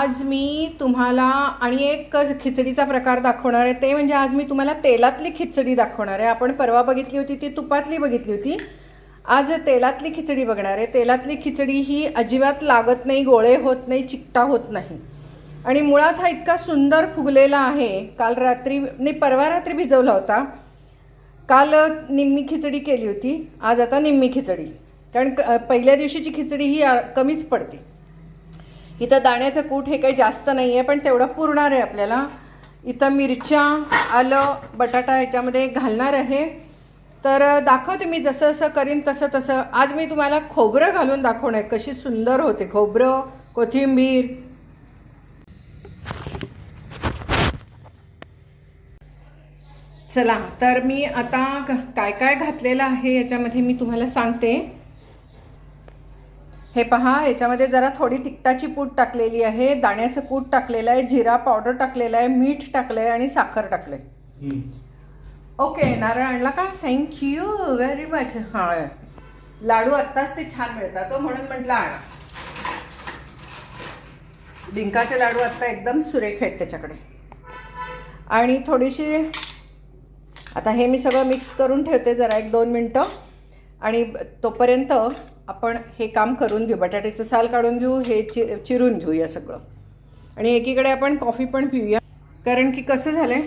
आज मी तुम्हाला आणि एक खिचडीचा प्रकार दाखवणार आहे. ते म्हणजे आज मी तुम्हाला तेलातली खिचडी दाखवणार आहे. आपण परवा बघितली होती ती तुपातली बघितली होती. आज तेलातली खिचडी बघणार आहे. तेलातली खिचडी ही अजिबात लागत नाही गोळे होत नाही चिकटा होत नाही. आणि मुळात हा इतका सुंदर फुगलेला आहे. काल रात्री नाही परवा रात्री भिजवला होता. काल निम्मी खिचडी केली होती. आज आता निम्मी खिचडी. कारण क- पहिल्या दिवशीची खिचडी ही कमीच पडते. इथं दाण्याचं कूट हे काही जास्त नाही आहे पण तेवढं पुरणार आहे आपल्याला. इथं मिरच्या आलं बटाटा ह्याच्यामध्ये घालणार आहे. तर दाखवते मी जसं जसं करीन तसं तसं आज मी तुम्हाला खोबरं घालून दाखवणार. आहे कशी सुंदर होते खोबरं कोथिंबीर. चला तर मी आता काय काय घातलेलं आहे याच्यामध्ये मी तुम्हाला सांगते. हे पहा याच्यामध्ये जरा थोडी तिखटाची पूड टाकलेली आहे दाण्याचं कूट टाकलेलं आहे जिरा पावडर टाकलेलं आहे मीठ टाकलं आहे आणि साखर टाकलं आहे ओके नारळ आणला का? थँक्यू व्हेरी मच हां. लाडू आत्ताच ते छान मिळतात तो म्हणून म्हटलं आणा. डिंकाचे लाडू आत्ता एकदम सुरेख आहेत त्याच्याकडे. आणि थोडीशी आता हे मी सगळं मिक्स करून ठेवते जरा एक दोन मिनटं. आणि तोपर्यंत आपण हे काम करून घेऊ बटाट्याचं साल काढून घेऊ हे चि चिरून घेऊया सगळं. आणि एकीकडे आपण कॉफी पण पिऊया. कारण की कसं झालंय?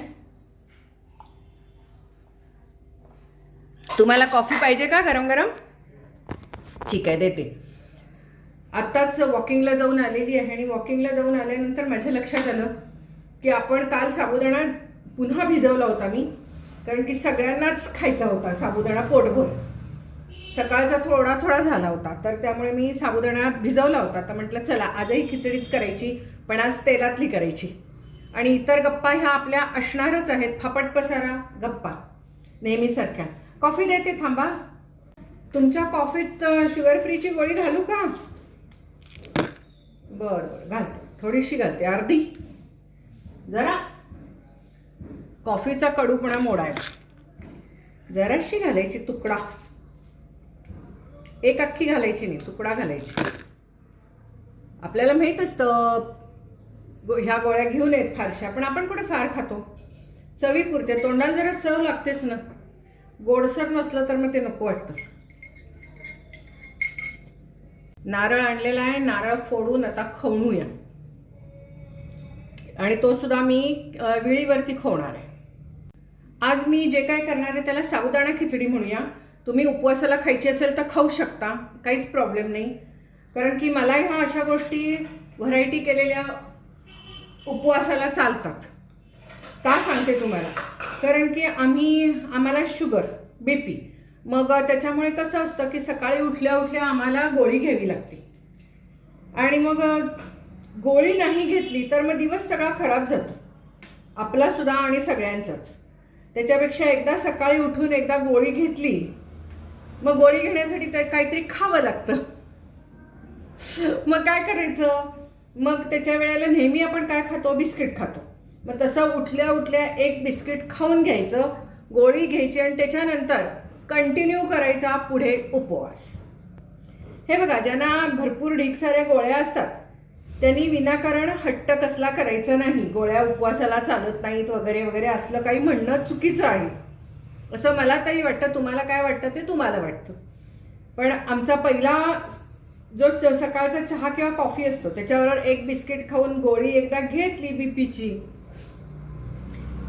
तुम्हाला कॉफी पाहिजे का गरम गरम? ठीक आहे देते. आत्ताच वॉकिंगला जाऊन आलेली आहे आणि वॉकिंगला जाऊन आल्यानंतर माझ्या लक्षात आलं की आपण काल साबुदाणा पुन्हा भिजवला होता मी. कारण की सगळ्यांनाच खायचा होता साबुदाणा पोटभर. सकाळचा थोडा थोडा झाला होता. तर त्यामुळे मी साबुदाणा भिजवला होता. तर म्हटलं चला आजही खिचडीच करायची पण आज तेलातली करायची. आणि इतर गप्पा ह्या आपल्या असणारच आहेत. फापट पसारा गप्पा. नेहमीसारख्या. कॉफी देते थांबा. तुमच्या कॉफीत शुगर फ्रीची गोळी घालू का? बरं बरं घालते. थोडीशी घालते. अर्धी. जरा. कॉफीचा कडूपणा मोडायला. जराशी घालायची तुकडा. एक अख्खी घालायची नाही तुकडा घालायची आपल्याला माहीत असतं गो- ह्या गोळ्या घेऊन येत फारशा पण आपण कुठे फार खातो? चवी पुरते तोंडाला जरा चव लागतेच ना. गोडसर नसलं तर मग ते नको वाटतं. नारळ आणलेला आहे नारळ फोडून आता खवणूया. आणि तो सुद्धा मी विळीवरती खवणार आहे. आज मी जे काय करणार आहे त्याला साबुदाणा खिचडी म्हणूया. तुम्ही उपवासाला खायची असेल तर खाऊ शकता काहीच प्रॉब्लेम नाही. कारण की मला ह्या अशा गोष्टी व्हरायटी केलेल्या उपवासाला चालतात. का सांगते तुम्हाला? कारण की आम्ही आम्हाला शुगर बी पी मग त्याच्यामुळे कसं असतं की सकाळी उठल्या उठल्या आम्हाला गोळी घ्यावी लागते. आणि मग गोळी नाही घेतली तर मग दिवस सगळा खराब जातो. आपला सुद्धा आणि सगळ्यांचाच. त्याच्यापेक्षा एकदा सकाळी उठून एकदा गोळी घेतली मग गोळी घेण्यासाठी तर काहीतरी खावं लागतं. मग काय करायचं? मग त्याच्या वेळेला नेहमी आपण काय खातो? बिस्किट खातो. मग तसं उठल्या उठल्या एक बिस्किट खाऊन घ्यायचं गोळी घ्यायची आणि त्याच्यानंतर कंटिन्यू करायचा पुढे उपवास. हे बघा ज्यांना भरपूर ढीक साऱ्या गोळ्या असतात त्यांनी विनाकारण हट्ट कसला करायचा नाही. गोळ्या उपवासाला चालत नाहीत वगैरे वगैरे असलं काही म्हणणं चुकीचं आहे. असं मला तरी वाटतं तुम्हाला काय वाटतं ते तुम्हाला वाटतं. पण आमचा पहिला जो च- सकाळचा चहा किंवा कॉफी असतो त्याच्याबरोबर एक बिस्किट खाऊन गोळी एकदा घेतली बीपीची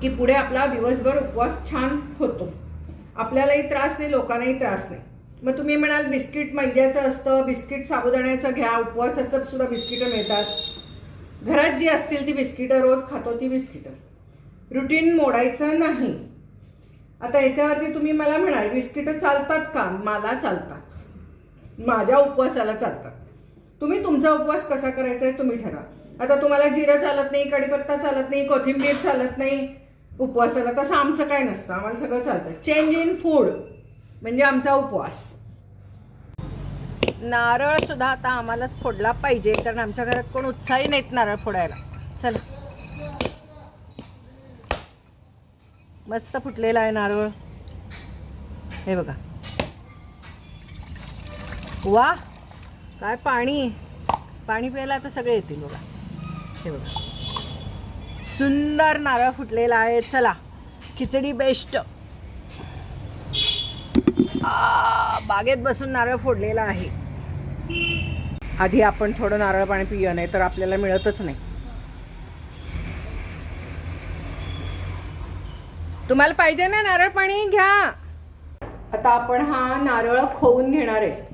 की पुढे आपला दिवसभर उपवास छान होतो. आपल्यालाही त्रास नाही लोकांनाही त्रास नाही. मग तुम्ही म्हणाल बिस्किट मैद्याचं असतं बिस्किट साबुदाण्याचं घ्या उपवासाचं सुद्धा बिस्किटं मिळतात. घरात जी असतील ती बिस्किटं रोज खातो ती बिस्किटं. रुटीन मोडायचं नाही. आता याच्यावरती तुम्ही मला म्हणाल बिस्किटं चालतात का? मला चालतात. माझ्या उपवासाला चालतात. तुम्ही तुमचा उपवास कसा करायचा आहे तुम्ही ठरवा. आता तुम्हाला जिरं चालत नाही कढीपत्ता चालत नाही कोथिंबीर चालत नाही. उपवासाला तसं आमचं काय नसतं आम्हाला सगळं चालतं. चेंज इन फूड म्हणजे आमचा उपवास. नारळसुद्धा आता आम्हालाच फोडला पाहिजे कारण आमच्या घरात कोण उत्साही नाहीत नारळ फोडायला. चला. मस्त फुटलेला आहे नारळ. हे बघा. वा काय पाणी. पाणी प्यायला आता सगळे येतील बघा. हे बघा. सुंदर नारळ फुटलेला आहे. चला खिचडी बेस्ट आ, बागेत बसून नारळ फोडलेला आहे. आधी आपण थोडं नारळ पाणी पिऊया नाही तर आपल्याला मिळतच नाही. तुम्हाला पाहिजे ना नारळ पाणी? घ्या. आता आपण हा नारळ खोवून घेणार आहे.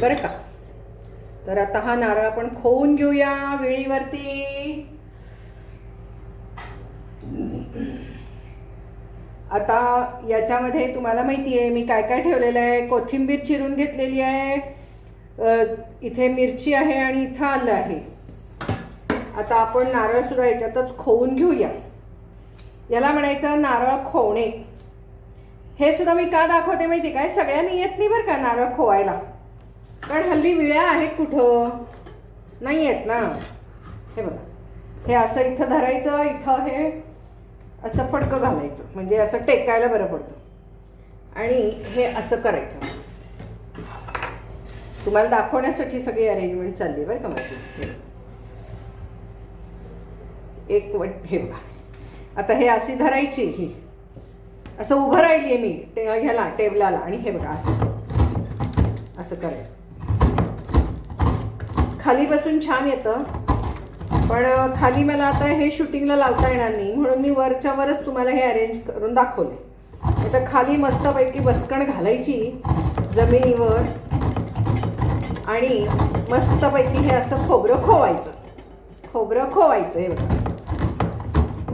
बरं का? तर आता हा नारळ आपण खोवून घेऊया वेळीवरती. आता याच्यामध्ये तुम्हाला माहिती आहे मी काय काय ठेवलेलं आहे? कोथिंबीर चिरून घेतलेली आहे. इथे मिरची आहे आणि इथं आलं आहे. आता आपण नारळ सुद्धा याच्यातच खोवून घेऊया. याला म्हणायचं नारळ खोवणे. हे सुद्धा मी का दाखवते माहिती काय? सगळ्यांनी येत नाही बरं का नारळ खोवायला. कारण हल्ली विळ्या आहेत कुठं? नाही आहेत ना. हे बघा. हे असं इथं धरायचं इथं हे असं फडकं घालायचं. म्हणजे असं टेकायला बरं पडतं. आणि हे असं करायचं. तुम्हाला दाखवण्यासाठी सगळी अरेंजमेंट चालली बरं का माझी? एक वट हे बघा आता हे अशी धरायची ही. असं उभं राहिली आहे मी टे ह्याला टेबलाला. आणि हे बघा असं. असं करायचं. खाली बसून छान येतं. पण खाली मला आता हे शूटिंगला लावता येणार नाही. म्हणून मी वरच्या वरच तुम्हाला हे अरेंज करून दाखवले आता खाली मस्तपैकी बसकण घालायची जमिनीवर. आणि मस्तपैकी हे असं खोबरं खोवायचं. खोबरं खोवायचं हे बघा.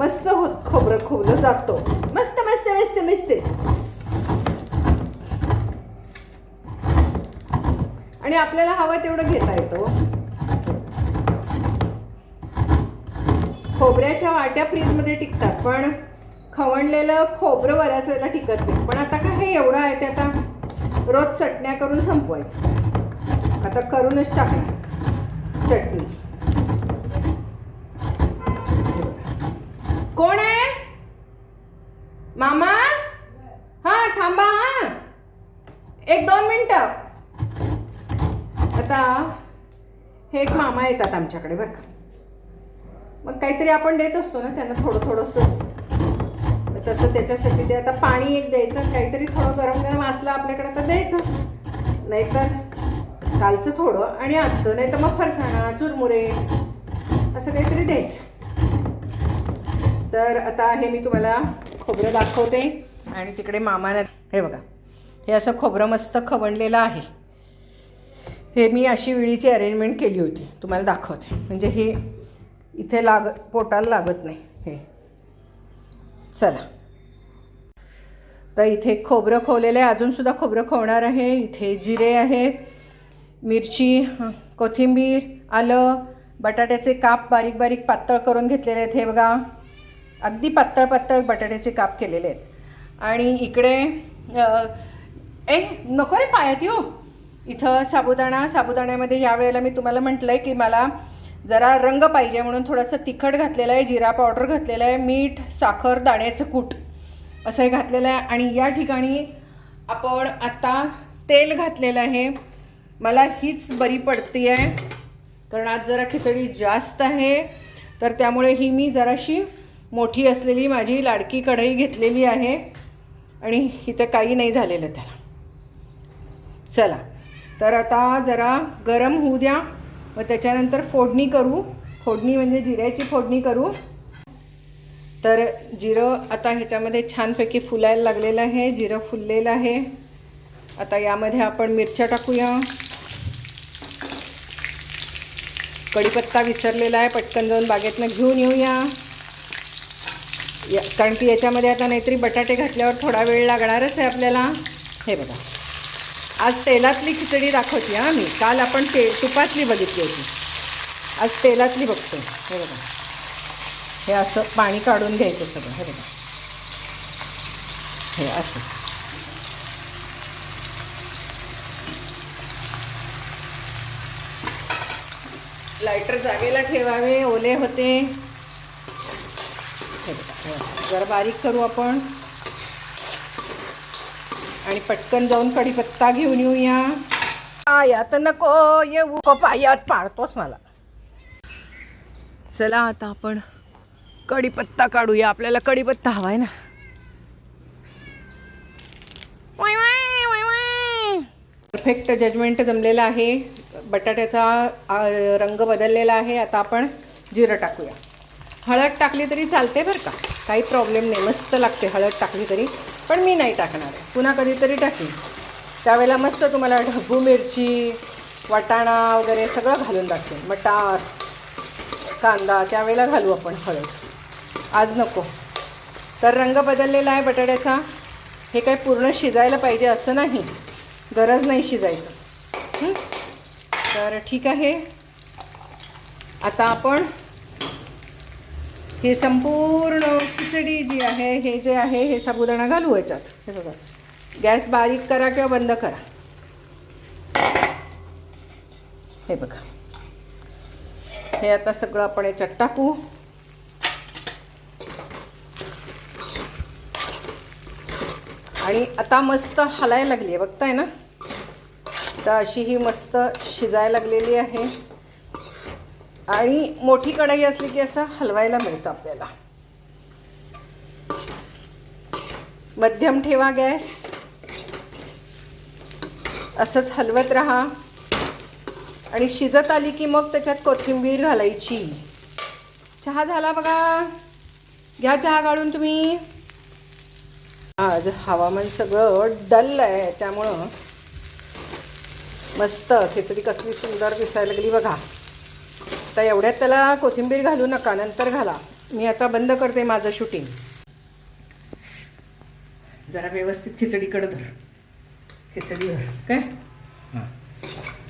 मस्त होत खोबरं खोबरं जातो मस्त मस्त मस्त मस्त. आणि आपल्याला हवं तेवढं घेता येतो हो. खोबऱ्याच्या वाट्या फ्रीजमध्ये टिकतात पण खवणलेलं खोबरं बऱ्याच वेळेला टिकत नाही. पण आता काय हे एवढं आहे ते आता रोज चटण्या करून संपवायचं. आता करूनच टाकणार. मामा? हा थांबा हा. एक दोन मिनटं. आता हे एक मामा येतात आमच्याकडे बरं का. मग काहीतरी आपण देत असतो ना त्यांना थोडं थोडंसं. तसं त्याच्यासाठी ते आता पाणी एक द्यायचं काहीतरी थोडं गरम गरम असलं आपल्याकडे तर द्यायचं. नाहीतर कालचं थोडं आणि आजचं नाही तर मग फरसाणा चुरमुरे असं काहीतरी द्यायचं. तर आता हे मी तुम्हाला खोबरं दाखवते. आणि तिकडे मामाला हे बघा हे असं खोबरं मस्त खवणलेलं आहे. हे मी अशी विळीची अरेंजमेंट केली होती तुम्हाला दाखवते. म्हणजे हे इथे लाग पोटाला लागत नाही हे. चला. तर इथे खोबरं खोवलेलं आहे अजूनसुद्धा खोबरं खोवणार आहे. इथे जिरे आहेत मिरची कोथिंबीर आलं बटाट्याचे काप बारीक बारीक पातळ करून घेतलेले आहेत हे बघा. अगदी पातळ पातळ बटाट्याचे काप केलेले आहेत. आणि इकडे ए नको रे पायात येऊ. इथं साबुदाणा साबुदाण्यामध्ये या वेळेला मी तुम्हाला म्हटलं आहे की मला जरा रंग पाहिजे म्हणून थोडंसं तिखट घातलेलं आहे जिरा पावडर घातलेलं आहे मीठ साखर दाण्याचं कूट असं हे घातलेलं आहे. आणि या ठिकाणी आपण आता तेल घातलेलं आहे. मला हीच बरी पडते आहे. कारण आज जरा खिचडी जास्त आहे. तर त्यामुळे ही मी जराशी मोठी असलेली माझी लाडकी कढई घेतलेली आहे आणि इथं काही नाही झालेलं त्याला. चला तर आता जरा गरम होऊ द्या व त्याच्यानंतर फोडणी करू. फोडणी म्हणजे जिऱ्याची फोडणी करू. तर जिरं आता ह्याच्यामध्ये छानपैकी फुलायला लागलेलं आहे जिरं फुललेलं आहे. आता यामध्ये आपण मिरच्या टाकूया. कढीपत्ता विसरलेला आहे पटकन जाऊन बागेतनं घेऊन येऊया. या कारण की याच्यामध्ये आता नाहीतरी बटाटे घातल्यावर थोडा वेळ लागणारच आहे आपल्याला. हे बघा. आज तेलातली खिचडी दाखवते हां मी. काल आपण ते तुपातली बघितली होती. आज तेलातली बघतो. हे बघा. हे असं पाणी काढून घ्यायचं सगळं. हे बघा. हे असं. लायटर जागेला ठेवावे ओले होते. हे बघा जरा बारीक करू आपण. आणि पटकन जाऊन कढीपत्ता घेऊन येऊया. पायात नको येऊ. पायात पाळतोच मला. चला आता आपण कढीपत्ता काढूया. आपल्याला कढीपत्ता हवाय ना. परफेक्ट जजमेंट जमलेला आहे. बटाट्याचा रंग बदललेला आहे. आता आपण जिरं टाकूया. हळद टाकली तरी चालते बरं का. काही प्रॉब्लेम नाही. मस्त लागते हळद टाकली तरी. पण मी नाही टाकणार. आहे पुन्हा कधीतरी टाकेन. त्यावेळेला मस्त तुम्हाला ढबू मिरची वाटाणा वगैरे सगळं घालून टाकेन. मटार कांदा त्यावेळेला घालू आपण हळद. आज नको. तर रंग बदललेला आहे बटाट्याचा. हे काय पूर्ण शिजायला पाहिजे असं नाही. गरज नाही शिजायचं. तर ठीक आहे. आता आपण ही संपूर्ण खिचडी जी आहे हे जे आहे हे साबुदाणा घालू याच्यात. हे बघा. गॅस बारीक करा किंवा बंद करा. हे बघा. हे आता सगळं आपण याच्यात टाकू. आणि आता मस्त हलायला लागली आहे. बघताय ना? तर अशी ही मस्त शिजायला लागलेली आहे. आणि मोठी कढई असली की असं हलवायला मिळतं आपल्याला. मध्यम ठेवा गॅस. असंच हलवत राहा. आणि शिजत आली की मग त्याच्यात कोथिंबीर घालायची. चहा झाला बघा. घ्या चहा काढून तुम्ही. आज हवामान सगळं डल आहे त्यामुळं मस्त खिचडी कसली सुंदर दिसायला लागली बघा. तर एवढ्यात त्याला कोथिंबीर घालू नका नंतर घाला. मी आता बंद करते माझं शूटिंग जरा व्यवस्थित खिचडीकडं धर. खिचडी धर. काय?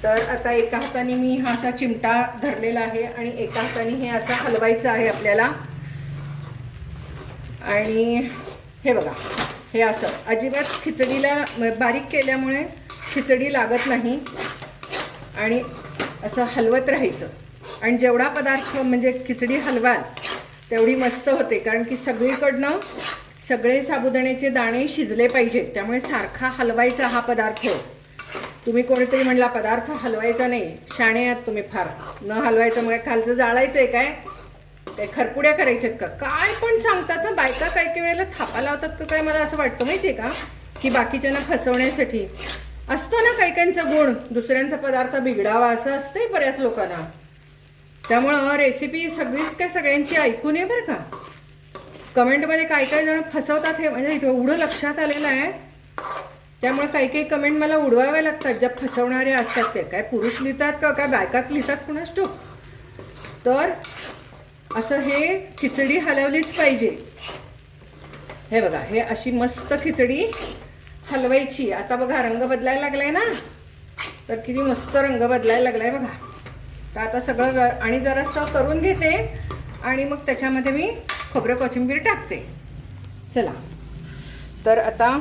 तर आता एका हाताने मी हा असा चिमटा धरलेला आहे आणि एका हाताने हे असं हलवायचं आहे आपल्याला. आणि हे बघा हे असं. अजिबात खिचडीला बारीक केल्यामुळे खिचडी लागत नाही आणि असं हलवत राहायचं. आणि जेवढा पदार्थ म्हणजे खिचडी हलवाल तेवढी मस्त होते. कारण की सगळीकडनं सगळे साबुदाण्याचे दाणे शिजले पाहिजेत. त्यामुळे सारखा हलवायचा हा पदार्थ. तुम्ही कोणीतरी म्हणला पदार्थ हलवायचा नाही. शाणे आहात तुम्ही फार. न हलवायचं मग खालचं जाळायचं आहे काय? ते खरपुड्या करायच्यात का? काय पण सांगतात ना बायका काही काही वेळेला थापा लावतात का काय? मला असं वाटतं माहिती आहे का? की बाकीच्यांना फसवण्यासाठी. असतो ना काही काहींचा गुण. दुसऱ्यांचा पदार्थ बिघडावा असं असतंय बऱ्याच लोकांना. त्यामुळं रेसिपी सगळीच काय सगळ्यांची ऐकून आहे बरं का. कमेंटमध्ये काय काय जण फसवतात हे म्हणजे एवढं लक्षात आलेलं आहे. त्यामुळे काही काही कमेंट मला उडवाव्या लागतात ज्या फसवणारे असतात ते काय पुरुष लिहितात का काय बायकाच लिहितात कुणाच ठोक तर असं हे खिचडी हलवलीच पाहिजे. हे बघा हे अशी मस्त खिचडी हलवायची. आता बघा रंग बदलायला लागलाय ना. तर किती मस्त रंग बदलायला लागलाय बघा. तर आता सगळं आणि जरासं करून घेते आणि मग त्याच्यामध्ये मी खोबरं कोथिंबीर टाकते. चला. तर आता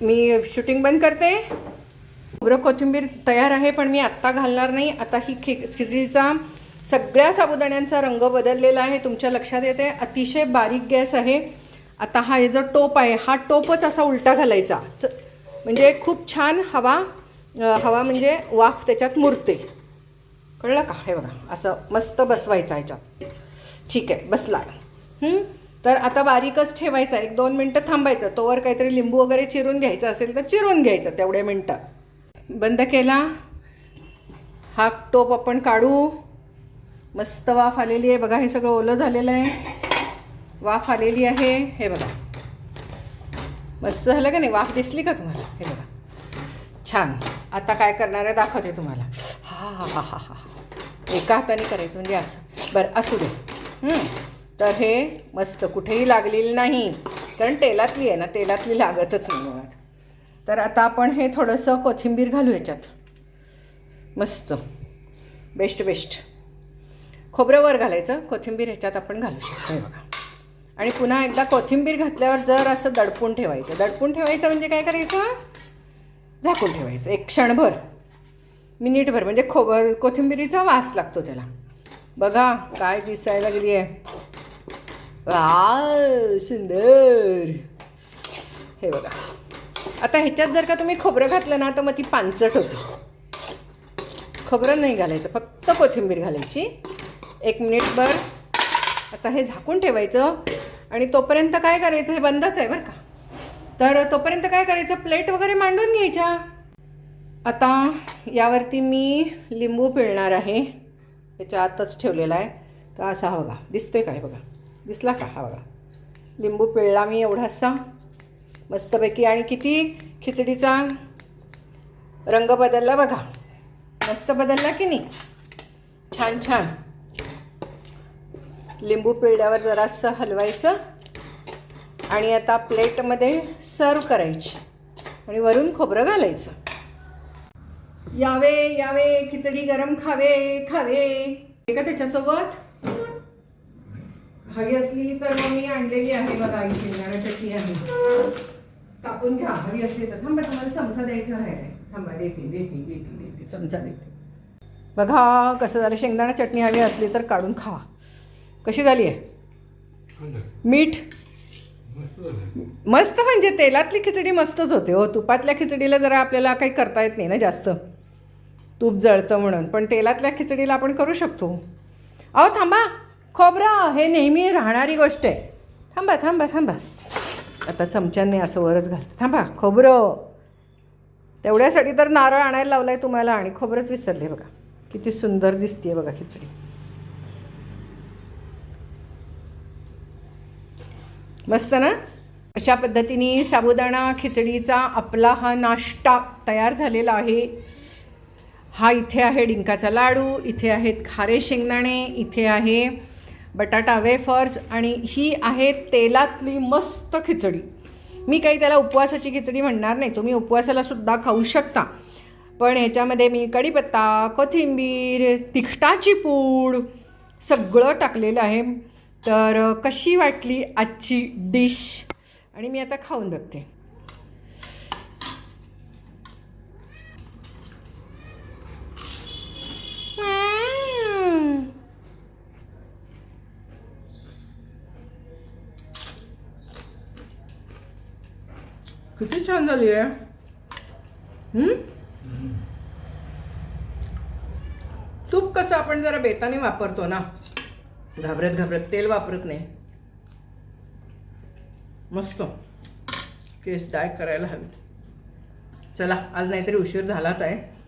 मी शूटिंग बंद करते. खोबरं कोथिंबीर तयार आहे पण मी आत्ता घालणार नाही. आता ही खि खिचडीचा सगळ्या साबुदाण्यांचा रंग बदललेला आहे तुमच्या लक्षात येते. अतिशय बारीक गॅस आहे. आता हा हे जो टोप आहे हा टोपच असा उलटा घालायचा. च म्हणजे खूप छान हवा हवा म्हणजे वाफ त्याच्यात मुरते. कळलं का? हे बघा असं मस्त बसवायचं ह्याच्यात. ठीक आहे बसला. तर आता बारीकच ठेवायचा एक दोन मिनटं थांबायचं. तोवर काहीतरी लिंबू वगैरे चिरून घ्यायचं असेल तर चिरून घ्यायचं तेवढ्या मिनटात. बंद केला. हा टोप आपण काढू. मस्त वाफ आलेली आहे. बघा हे सगळं ओलं झालेलं आहे. वाफ आलेली आहे. हे बघा. मस्त झालं का नाही? वाफ दिसली का तुम्हाला? हे बघा. छान. आता काय करणार आहे? दाखवते तुम्हाला. हा हा हा हा हा. एका हाताने करायचं म्हणजे असं. बरं असू दे. तर हे मस्त कुठेही लागलेली नाही. कारण तेलातली आहे ना तेलातली लागतच नाही मुळात. तर आता आपण हे थोडंसं कोथिंबीर घालू याच्यात. मस्त. Best best. खोबरं वर घालायचं. कोथिंबीर ह्याच्यात आपण घालू शकतो. हे बघा. आणि पुन्हा एकदा कोथिंबीर घातल्यावर जर असं दडपून ठेवायचं. दडपून ठेवायचं म्हणजे काय करायचं? झाकून ठेवायचं एक क्षणभर. मिनिटभर म्हणजे खो कोथिंबिरीचा वास लागतो त्याला. बघा काय दिसायला लागली आहे. वा सुंदर. हे बघा. आता ह्याच्यात जर का तुम्ही खोबरं घातलं ना तर मग ती पानसट होते. खोबरं नाही घालायचं फक्त कोथिंबीर घालायची. एक मिनिटभर. आता हे झाकून ठेवायचं. आणि तोपर्यंत काय करायचं? हे बंदच आहे बरं का. तर तोपर्यंत काय करायचं? प्लेट वगैरे मांडून घ्यायच्या. आता यावरती मी लिंबू पिळणार आहे. त्याच्या आतच ठेवलेला आहे. तर असा हा बघा. दिसतोय काय बघा? दिसला का? हा बघा. लिंबू पिळला मी एवढासा. मस्तपैकी आणि किती खिचडीचा रंग बदलला बघा. मस्त बदलला की नाही? छान छान. लिंबू पिळल्यावर जरासं हलवायचं. आणि आता प्लेटमध्ये सर्व करायची. आणि वरून खोबरं घालायचं. यावे यावे खिचडी गरम खावे खावे. हे का त्याच्यासोबत? हवी असली तर मग मी आणलेली आहे बघा ही शेंगदाणा चटणी आहे. कापून घ्या हवी असली तर थांबा तुम्हाला चमचा द्यायचा आहे. थांबा देते देते देते देते चमचा देते. बघा कसं झालं शेंगदाणा चटणी हवी असली तर काढून खावा कशी झाली आहे? मीठ? मस्त म्हणजे तेलातली खिचडी मस्तच होते हो. तुपातल्या खिचडीला जरा आपल्याला काही करता येत नाही ना जास्त. तूप जळतं म्हणून. पण तेलातल्या खिचडीला आपण करू शकतो. अहो थांबा. खोबरं हे नेहमी राहणारी गोष्ट आहे. थांबा थांबा थांबा. आता चमच्याने असं वरच घालतं. थांबा. खोबरं. तेवढ्यासाठी तर नारळ आणायला लावलाय तुम्हाला आणि खोबरंच विसरले बघा. किती सुंदर दिसते बघा खिचडी. मस्त ना? अशा पद्धतीने साबुदाणा खिचडीचा आपला हा नाश्ता तयार झालेला आहे. हा इथे आहे डिंकाचा लाडू इथे आहेत खारे शेंगदाणे इथे आहे बटाटा वेफर्स आणि ही आहे तेलातली मस्त खिचडी. मी काही त्याला उपवासाची खिचडी म्हणणार नाही तुम्ही उपवासाला सुद्धा खाऊ शकता. पण ह्याच्यामध्ये मी कढीपत्ता कोथिंबीर तिखटाची पूड सगळं टाकलेलं आहे. तर कशी वाटली आजची डिश आणि मी आता खाऊन बघते. किती छान झाली आहे हम्म? तूप कसं आपण जरा बेताने वापरतो ना घाबरत घाबरत तेल वापरत नाही. मस्त. केस डाय करायला हवी. चला आज नाहीतरी उशीर झालाच आहे.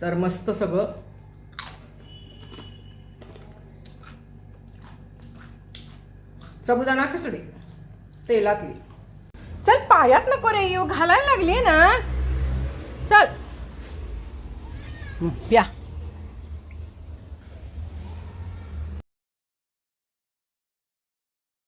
तर मस्त सगळं. साबुदाणा खिचडी तेलातली. चल पायात नको रे येऊ घालायला लागली ना. चल. या.